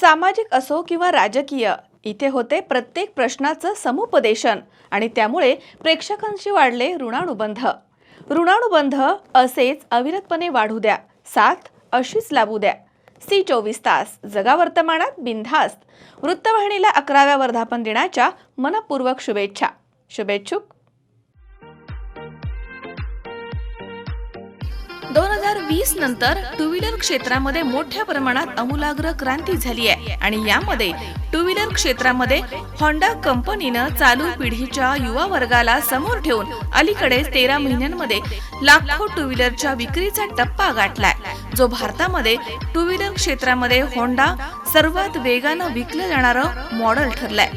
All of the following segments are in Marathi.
सामाजिक असो किंवा राजकीय इथे होते प्रत्येक प्रश्नाचं समुपदेशन आणि त्यामुळे प्रेक्षकांशी वाढले ऋणानुबंध. ऋणानुबंध असेच अविरतपणे वाढू द्या साथ अशीच लाभू द्या. सी चोवीस तास जगा वर्तमानात बिनधास्त. वृत्तवाहिनीला अकराव्या वर्धापन दिनाच्या मनपूर्वक शुभेच्छा. शुभेच्छुक. दोन हजार वीस नंतर टू व्हीलर क्षेत्रामध्ये मोठ्या प्रमाणात अमूलाग्र क्रांती झाली आहे. आणि यामध्ये टू व्हीलर क्षेत्रामध्ये होंडा कंपनीनं चालू पिढीच्या युवा वर्गाला समोर ठेवून अलीकडेच तेरा महिन्यांमध्ये लाखो टू व्हीलरच्या विक्रीचा टप्पा गाठलाय. जो भारतामध्ये टू व्हीलर क्षेत्रामध्ये होंडा सर्वात वेगानं विकलं जाणारं मॉडेल ठरलाय.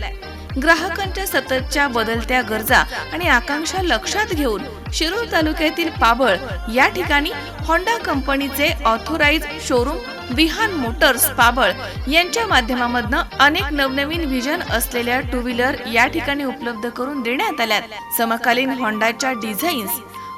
ग्राहकांच्या सततच्या बदलत्या गरजा आणि आकांक्षा लक्षात घेऊन शिरूर तालुक्यातील पाबळ या ठिकाणी होंडा कंपनीचे authorised showroom Vihaan motors Pabal यांच्या माध्यमामधनं अनेक नवनवीन विजन असलेल्या टू व्हीलर या ठिकाणी उपलब्ध करून देण्यात आल्यात. समकालीन होंडाच्या डिझाईन्स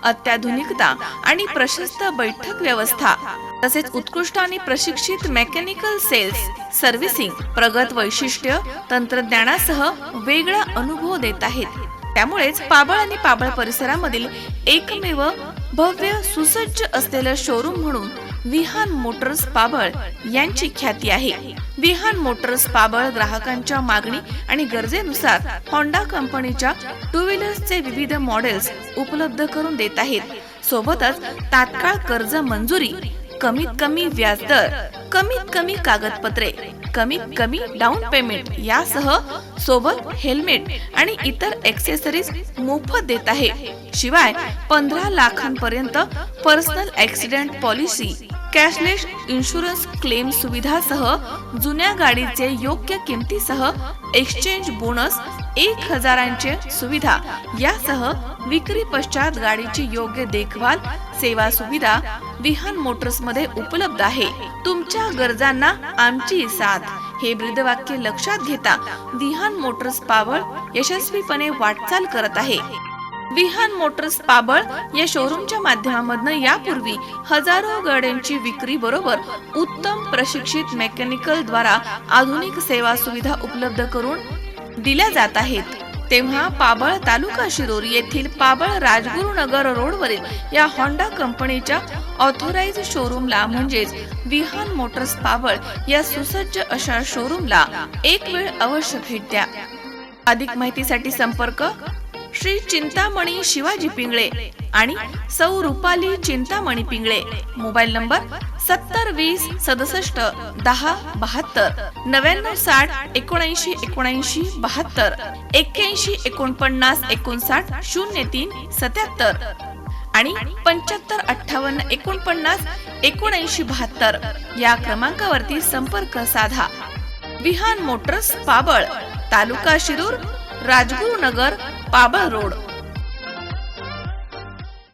अत्याधुनिकता आणि प्रशस्त बैठक व्यवस्था तसेच उत्कृष्ट आणि प्रशिक्षित मेकॅनिकल सेल्स सर्व्हिसिंग प्रगत वैशिष्ट्य तंत्रज्ञानासह वेगळा अनुभव देत आहेत. त्यामुळेच पाबळ आणि पाबळ परिसरामधील एकमेव भव्य सुसज्ज असलेलं शोरूम म्हणून विहान मोटर्स पाबळ यांची ख्याती आहे. विहान मोटर्स पाबळ ग्राहकांच्या मागणी आणि गरजेनुसार होंडा कंपनीच्या टू व्हीलर्सचे विविध मॉडेल्स उपलब्ध करून देत आहेत. सोबतच तात्काळ कर्ज मंजुरी कमीत कमी व्याजदर कमीत कमी कागदपत्रे कमीत कमी डाऊन पेमेंट यासह सोबत हेल्मेट आणि इतर ॲक्सेसरीज मोफत देत आहे. शिवाय पंधरा लाखांपर्यंत personal accident policy cashless insurance claim सुविधासह जुन्या गाडीचे योग्य किमतीसह एक्सचेंज बोनस एक हजारांचे सुविधा. यासह विक्री पश्चात गाडीची योग्य देखभाल सेवा सुविधा विहान मोटर्समध्ये उपलब्ध आहे. तुमच्या गरजांना आमची साथ. हे ब्रीदवाक्य लक्षात घेता विहान मोटर्स पावळ यशस्वीपणे वाटचाल करत आहे. विहान मोटर्स पाबळ या शोरूमच्या माध्यमामधनं यापूर्वी हजारो गाड्यांची विक्री बरोबर उत्तम प्रशिक्षित मेकॅनिकल द्वारा आधुनिक सेवा सुविधा उपलब्ध करून दिल्या जात आहेत. तेव्हा पाबळ तालुका शिरोरी येथील पाबळ राजगुरुनगर रोडवरील या होंडा कंपनीच्या ऑथोराइज शोरूमला म्हणजेच विहान मोटर्स पाबळ या सुसज्ज अशा शोरूमला एक वेळ अवश्य भेट द्या. अधिक माहितीसाठी संपर्क श्री चिंतामणी शिवाजी पिंगळे आणि सौ रुपाली चिंतामणी पिंगळे. मोबाईल नंबर सत्तर वीस सदुसष्ट दहा बहात्तर. नव्याण्णव साठ एकोणऐंशी एकोणऐंशी बहात्तर. एक्क्याऐंशी एकोणपन्नास एकोणसाठ शून्य तीन सत्याहत्तर. आणि पंच्याहत्तर अठ्ठावन्न एकोणपन्नास एकोणऐंशी बहात्तर. या क्रमांकावरती संपर्क साधा. विहान मोटर्स पाबळ तालुका शिरूर राजगुरुनगर पाबळ रोड.